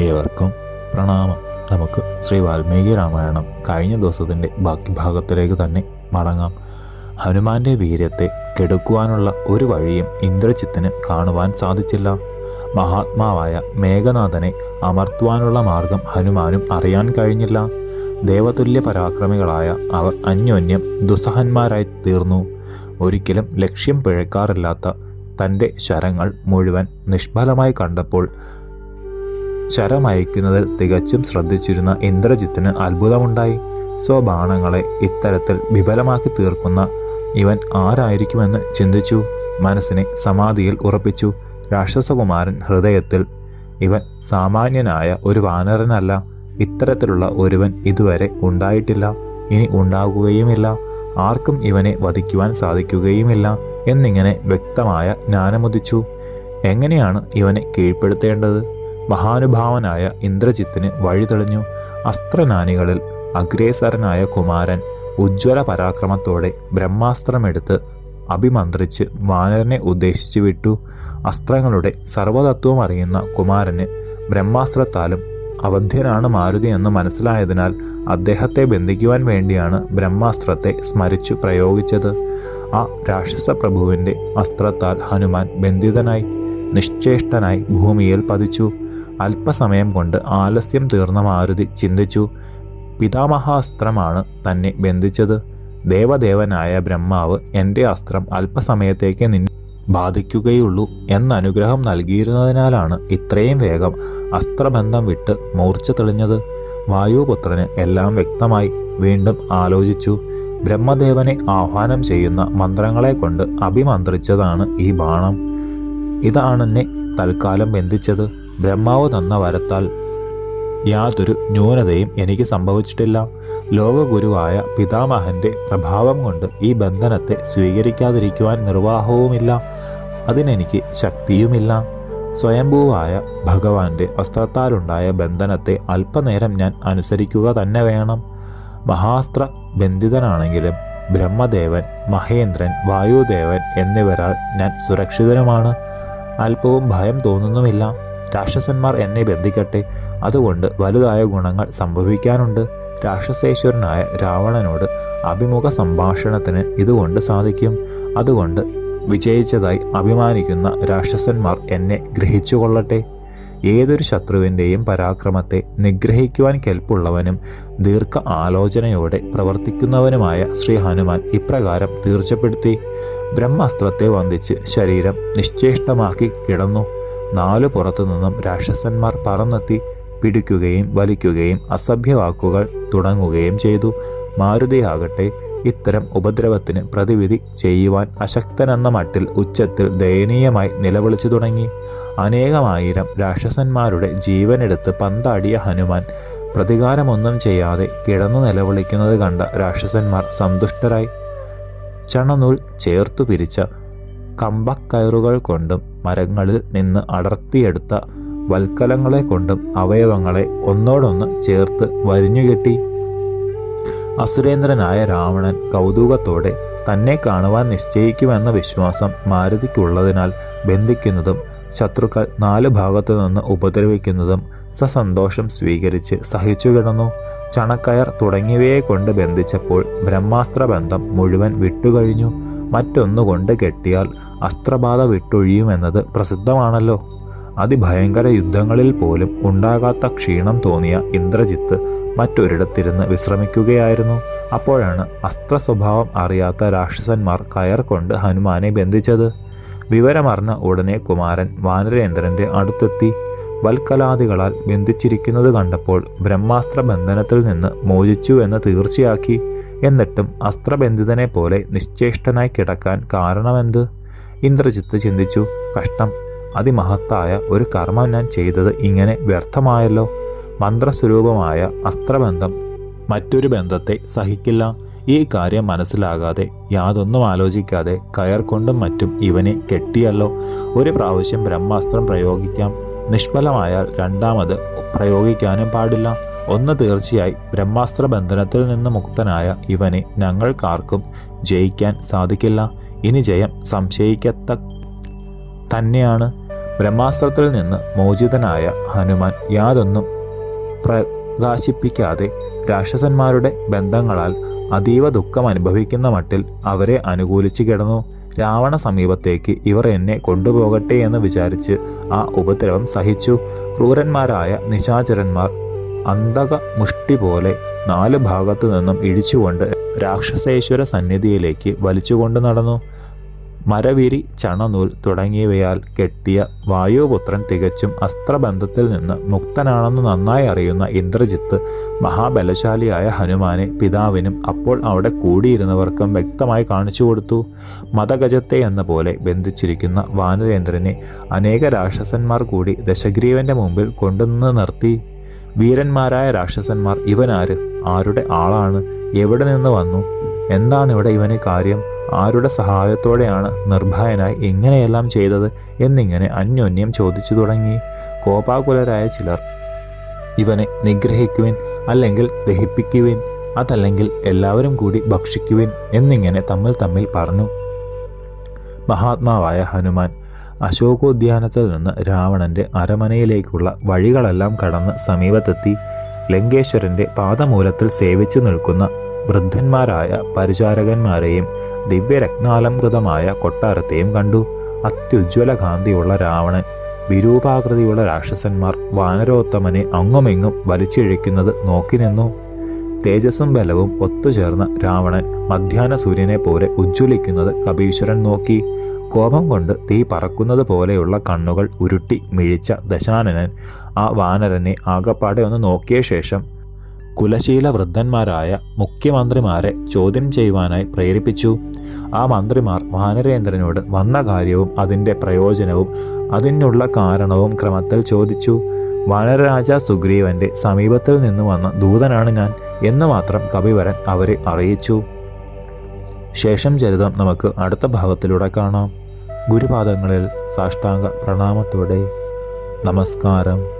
ഏവർക്കും പ്രണാമം. നമുക്ക് ശ്രീ വാൽമീകി രാമായണം കഴിഞ്ഞ ദിവസത്തിന്റെ ബാക്കി ഭാഗത്തിലേക്ക് തന്നെ മടങ്ങാം. ഹനുമാന്റെ വീര്യത്തെ കെടുക്കുവാനുള്ള ഒരു വഴിയും ഇന്ദ്രജിത്തിന് കാണുവാൻ സാധിച്ചില്ല. മഹാത്മാവായ മേഘനാഥനെ അമർത്തുവാനുള്ള മാർഗം ഹനുമാനും അറിയാൻ കഴിഞ്ഞില്ല. ദേവതുല്യ പരാക്രമികളായ അവർ അന്യോന്യം ദുസ്സഹന്മാരായി തീർന്നു. ഒരിക്കലും ലക്ഷ്യം പിഴക്കാറില്ലാത്ത തന്റെ ശരങ്ങൾ മുഴുവൻ നിഷ്ഫലമായി കണ്ടപ്പോൾ ശരമയക്കുന്നതിൽ തികച്ചും ശ്രദ്ധിച്ചിരുന്ന ഇന്ദ്രജിത്തിന് അത്ഭുതമുണ്ടായി. സ്വബാണങ്ങളെ ഇത്തരത്തിൽ വിഫലമാക്കി തീർക്കുന്ന ഇവൻ ആരായിരിക്കുമെന്ന് ചിന്തിച്ചു. മനസ്സിനെ സമാധിയിൽ ഉറപ്പിച്ചു. രാക്ഷസകുമാരൻ ഹൃദയത്തിൽ ഇവൻ സാമാന്യനായ ഒരു വാനരനല്ല. ഇത്തരത്തിലുള്ള ഒരുവൻ ഇതുവരെ ഉണ്ടായിട്ടില്ല. ഇനി ഉണ്ടാകുകയുമില്ല. ആർക്കും ഇവനെ വധിക്കുവാൻ സാധിക്കുകയുമില്ല. എന്നിങ്ങനെ വ്യക്തമായ ജ്ഞാനമുദിച്ചു. എങ്ങനെയാണ് ഇവനെ കീഴ്പ്പെടുത്തേണ്ടത്? മഹാനുഭാവനായ ഇന്ദ്രജിത്തിന് വഴിതെളിഞ്ഞു അസ്ത്രനാനികളിൽ അഗ്രേസരനായ കുമാരൻ ഉജ്ജ്വല പരാക്രമത്തോടെ ബ്രഹ്മാസ്ത്രമെടുത്ത് അഭിമന്ത്രിച്ച് വാനരനെ ഉദ്ദേശിച്ചു വിട്ടു. അസ്ത്രങ്ങളുടെ സർവതത്വം അറിയുന്ന കുമാരന് ബ്രഹ്മാസ്ത്രത്താലും അവധ്യനാണ് മാരുതി എന്ന് മനസ്സിലായതിനാൽ അദ്ദേഹത്തെ ബന്ധിക്കുവാൻ വേണ്ടിയാണ് ബ്രഹ്മാസ്ത്രത്തെ സ്മരിച്ചു പ്രയോഗിച്ചത്. ആ രാക്ഷസ പ്രഭുവിന്റെ അസ്ത്രത്താൽ ഹനുമാൻ ബന്ധിതനായി നിശ്ചേഷ്ടനായി ഭൂമിയിൽ പതിച്ചു. അല്പസമയം കൊണ്ട് ആലസ്യം തീർന്ന മാരുതി ചിന്തിച്ചു പിതാമഹാസ്ത്രമാണ് തന്നെ ബന്ധിച്ചത്. ദേവദേവനായ ബ്രഹ്മാവ് എന്റെ അസ്ത്രം അല്പസമയത്തേക്ക് നിന്നെ ബാധിക്കുകയുള്ളൂ എന്ന അനുഗ്രഹം നൽകിയിരുന്നതിനാലാണ് ഇത്രയും വേഗം അസ്ത്രബന്ധം വിട്ട് മൂർച്ച തെളിഞ്ഞത്. വായുപുത്രന് എല്ലാം വ്യക്തമായി വീണ്ടും ആലോചിച്ചു. ബ്രഹ്മദേവനെ ആഹ്വാനം ചെയ്യുന്ന മന്ത്രങ്ങളെ കൊണ്ട് അഭിമന്ത്രിച്ചതാണ് ഈ ബാണം. ഇതാണെന്നെ തൽക്കാലം ബന്ധിച്ചത്. ബ്രഹ്മാവ് തന്ന വരത്താൽ യാതൊരു ന്യൂനതയും എനിക്ക് സംഭവിച്ചിട്ടില്ല. ലോകഗുരുവായ പിതാമഹന്റെ പ്രഭാവം കൊണ്ട് ഈ ബന്ധനത്തെ സ്വീകരിക്കാതിരിക്കുവാൻ നിർവാഹവുമില്ല. അതിനെനിക്ക് ശക്തിയുമില്ല. സ്വയംഭൂവായ ഭഗവാന്റെ വസ്ത്രത്താലുണ്ടായ ബന്ധനത്തെ അല്പനേരം ഞാൻ അനുസരിക്കുക തന്നെ വേണം. മഹാസ്ത്ര ബന്ധിതനാണെങ്കിലും ബ്രഹ്മദേവൻ മഹേന്ദ്രൻ വായുദേവൻ എന്നിവരാൽ ഞാൻ സുരക്ഷിതനുമാണ്. അല്പവും ഭയം തോന്നുന്നുമില്ല. രാക്ഷസന്മാർ എന്നെ ബന്ധിക്കട്ടെ. അതുകൊണ്ട് വലുതായ ഗുണങ്ങൾ സംഭവിക്കാനുണ്ട്. രാക്ഷസേശ്വരനായ രാവണനോട് അഭിമുഖ സംഭാഷണത്തിന് ഇതുകൊണ്ട് സാധിക്കും. അതുകൊണ്ട് വിജയിച്ചതായി അഭിമാനിക്കുന്ന രാക്ഷസന്മാർ എന്നെ ഗ്രഹിച്ചുകൊള്ളട്ടെ. ഏതൊരു ശത്രുവിന്റെയും പരാക്രമത്തെ നിഗ്രഹിക്കുവാൻ കെൽപ്പുള്ളവനും ദീർഘ ആലോചനയോടെ പ്രവർത്തിക്കുന്നവനുമായ ശ്രീ ഹനുമാൻ ഇപ്രകാരം തീർച്ചപ്പെടുത്തി. ബ്രഹ്മാസ്ത്രത്തെ വന്ദിച്ച് ശരീരം നിശ്ചേഷ്ടമാക്കി കിടന്നു. നാലു പുറത്തു നിന്നും രാക്ഷസന്മാർ പറന്നെത്തി പിടിക്കുകയും വലിക്കുകയും അസഭ്യവാക്കുകൾ തുടങ്ങുകയും ചെയ്തു. മാരുതിയാകട്ടെ ഇത്തരം ഉപദ്രവത്തിന് പ്രതിവിധി ചെയ്യുവാൻ അശക്തനെന്ന മട്ടിൽ ഉച്ചത്തിൽ ദയനീയമായി നിലവിളിച്ചു തുടങ്ങി. അനേകമായിരം രാക്ഷസന്മാരുടെ ജീവനെടുത്ത് പന്താടിയ ഹനുമാൻ പ്രതികാരമൊന്നും ചെയ്യാതെ കിടന്നു നിലവിളിക്കുന്നത് കണ്ട രാക്ഷസന്മാർ സന്തുഷ്ടരായി. ചണനൂൽ ചേർത്തു പിരിച്ച കമ്പക്കയറുകൾ കൊണ്ടും മരങ്ങളിൽ നിന്ന് അടർത്തിയെടുത്ത വൽക്കലങ്ങളെ കൊണ്ടും അവയവങ്ങളെ ഒന്നോടൊന്ന് ചേർത്ത് വരിഞ്ഞുകെട്ടി. അസുരേന്ദ്രനായ രാവണൻ കൗതുകത്തോടെ തന്നെ കാണുവാൻ നിശ്ചയിക്കുമെന്ന വിശ്വാസം മാരുതിക്കുള്ളതിനാൽ ബന്ധിക്കുന്നതും ശത്രുക്കൾ നാല് ഭാഗത്തു നിന്ന് ഉപദ്രവിക്കുന്നതും സസന്തോഷം സ്വീകരിച്ച് സഹിച്ചു കിടന്നു. ചണക്കയർ തുടങ്ങിയവയെ കൊണ്ട് ബന്ധിച്ചപ്പോൾ ബ്രഹ്മാസ്ത്രബന്ധം മുഴുവൻ വിട്ടുകഴിഞ്ഞു. മറ്റൊന്നുകൊണ്ട് കെട്ടിയാൽ അസ്ത്രബാധ വിട്ടൊഴിയുമെന്നത് പ്രസിദ്ധമാണല്ലോ. അതിഭയങ്കര യുദ്ധങ്ങളിൽ പോലും ഉണ്ടാകാത്ത ക്ഷീണം തോന്നിയ ഇന്ദ്രജിത്ത് മറ്റൊരിടത്തിരുന്ന് വിശ്രമിക്കുകയായിരുന്നു. അപ്പോഴാണ് അസ്ത്ര സ്വഭാവം അറിയാത്ത രാക്ഷസന്മാർ കയർ കൊണ്ട് ഹനുമാനെ ബന്ധിച്ചത്. വിവരമറിഞ്ഞ ഉടനെ കുമാരൻ വാനരേന്ദ്രന്റെ അടുത്തെത്തി. വൽക്കലാദികളാൽ ബന്ധിച്ചിരിക്കുന്നത് കണ്ടപ്പോൾ ബ്രഹ്മാസ്ത്ര ബന്ധനത്തിൽ നിന്ന് മോചിച്ചു എന്ന് തീർച്ചയാക്കി. എന്നിട്ടും അസ്ത്രബന്ധിതനെ പോലെ നിശ്ചേഷ്ടനായി കിടക്കാൻ കാരണമെന്ത്? ഇന്ദ്രജിത്ത് ചിന്തിച്ചു. കഷ്ടം. അതിമഹത്തായ ഒരു കർമ്മം ഞാൻ ചെയ്തത് ഇങ്ങനെ വ്യർത്ഥമായല്ലോ. മന്ത്രസ്വരൂപമായ അസ്ത്രബന്ധം മറ്റൊരു ബന്ധത്തെ സഹിക്കില്ല. ഈ കാര്യം മനസ്സിലാകാതെ യാതൊന്നും ആലോചിക്കാതെ കയർ കൊണ്ടും മറ്റും ഇവനെ കെട്ടിയല്ലോ. ഒരു പ്രാവശ്യം ബ്രഹ്മാസ്ത്രം പ്രയോഗിക്കാം. നിഷ്ഫലമായാൽ രണ്ടാമത് പ്രയോഗിക്കാനും പാടില്ല. ഒന്ന് തീർച്ചയായി ബ്രഹ്മാസ്ത്ര ബന്ധനത്തിൽ നിന്ന് മുക്തനായ ഇവനെ ഞങ്ങൾക്കാർക്കും ജയിക്കാൻ സാധിക്കില്ല. ഇനി ജയം സംശയിക്കത്ത തന്നെയാണ്. ബ്രഹ്മാസ്ത്രത്തിൽ നിന്ന് മോചിതനായ ഹനുമാൻ യാതൊന്നും പ്രകാശിപ്പിക്കാതെ രാക്ഷസന്മാരുടെ ബന്ധങ്ങളാൽ അതീവ ദുഃഖം അനുഭവിക്കുന്ന മട്ടിൽ അവരെ അനുകൂലിച്ചു കിടന്നു. രാവണ സമീപത്തേക്ക് ഇവർ എന്നെ കൊണ്ടുപോകട്ടെ എന്ന് വിചാരിച്ച് ആ ഉപദ്രവം സഹിച്ചു. ക്രൂരന്മാരായ നിശാചരന്മാർ അന്തക മുഷ്ടി പോലെ നാല് ഭാഗത്തു നിന്നും ഇടിച്ചുകൊണ്ട് രാക്ഷസേശ്വര സന്നിധിയിലേക്ക് വലിച്ചുകൊണ്ട് നടന്നു. മരവിരി ചണനൂൽ തുടങ്ങിയവയാൽ കെട്ടിയ വായുപുത്രൻ തികച്ചും അസ്ത്രബന്ധത്തിൽ നിന്ന് മുക്തനാണെന്ന് നന്നായി അറിയുന്ന ഇന്ദ്രജിത്ത് മഹാബലശാലിയായ ഹനുമാനെ പിതാവിനും അപ്പോൾ അവിടെ കൂടിയിരുന്നവർക്കും വ്യക്തമായി കാണിച്ചു കൊടുത്തു. മതഗജത്തെ എന്ന പോലെ ബന്ധിച്ചിരിക്കുന്ന വാനരേന്ദ്രനെ അനേക രാക്ഷസന്മാർ കൂടി ദശഗ്രീവന്റെ മുമ്പിൽ കൊണ്ടുവന്ന് നിർത്തി. വീരന്മാരായ രാക്ഷസന്മാർ ഇവനാര്? ആരുടെ ആളാണ്? എവിടെ നിന്ന് വന്നു? എന്താണ് ഇവിടെ ഇവന് കാര്യം? ആരുടെ സഹായത്തോടെയാണ് നിർഭയനായി എങ്ങനെയെല്ലാം ചെയ്തത് എന്നിങ്ങനെ അന്യോന്യം ചോദിച്ചു തുടങ്ങി. കോപാകുലരായ ചിലർ ഇവനെ നിഗ്രഹിക്കുവിൻ അല്ലെങ്കിൽ ദഹിപ്പിക്കുവിൻ അതല്ലെങ്കിൽ എല്ലാവരും കൂടി ഭക്ഷിക്കുവിൻ എന്നിങ്ങനെ തമ്മിൽ തമ്മിൽ പറഞ്ഞു. മഹാത്മാവായ ഹനുമാൻ അശോകോദ്യാനത്തിൽ നിന്ന് രാവണന്റെ അരമനയിലേക്കുള്ള വഴികളെല്ലാം കടന്ന് സമീപത്തെത്തി. ലങ്കേശ്വരന്റെ പാദമൂലത്തിൽ സേവിച്ചു നിൽക്കുന്ന വൃദ്ധന്മാരായ പരിചാരകന്മാരെയും ദിവ്യരത്നാലംകൃതമായ കൊട്ടാരത്തെയും കണ്ടു. അത്യുജ്വല കാന്തിയുള്ള രാവണൻ വിരൂപാകൃതിയുള്ള രാക്ഷസന്മാർ വാനരോത്തമനെ അങ്ങുമിങ്ങും വലിച്ചിഴയ്ക്കുന്നത് നോക്കി നിന്നു. തേജസ്സും ബലവും ഒത്തുചേർന്ന രാവണൻ മധ്യാന സൂര്യനെ പോലെ ഉജ്ജ്വലിക്കുന്നത് കപീശ്വരൻ നോക്കി. കോപം കൊണ്ട് തീ പറക്കുന്നത് പോലെയുള്ള കണ്ണുകൾ ഉരുട്ടി മിഴിച്ച ദശാനനൻ ആ വാനരനെ ആകപ്പാടെ ഒന്ന് നോക്കിയ ശേഷം കുലശീല വൃദ്ധന്മാരായ മുഖ്യമന്ത്രിമാരെ ചോദ്യം ചെയ്യുവാനായി പ്രേരിപ്പിച്ചു. ആ മന്ത്രിമാർ വാനരേന്ദ്രനോട് വന്ന കാര്യവും അതിന്റെ പ്രയോജനവും അതിനുള്ള കാരണവും ക്രമത്തിൽ ചോദിച്ചു. വാനരരാജ സുഗ്രീവന്റെ സമീപത്തിൽ നിന്ന് വന്ന ദൂതനാണ് ഞാൻ എന്ന് മാത്രം കവിവരൻ അവരെ അറിയിച്ചു. ശേഷം ചരിതം നമുക്ക് അടുത്ത ഭാഗത്തിലൂടെ കാണാം. ഗുരുപാദങ്ങളിൽ സാഷ്ടാംഗ പ്രണാമത്തോടെ. നമസ്കാരം.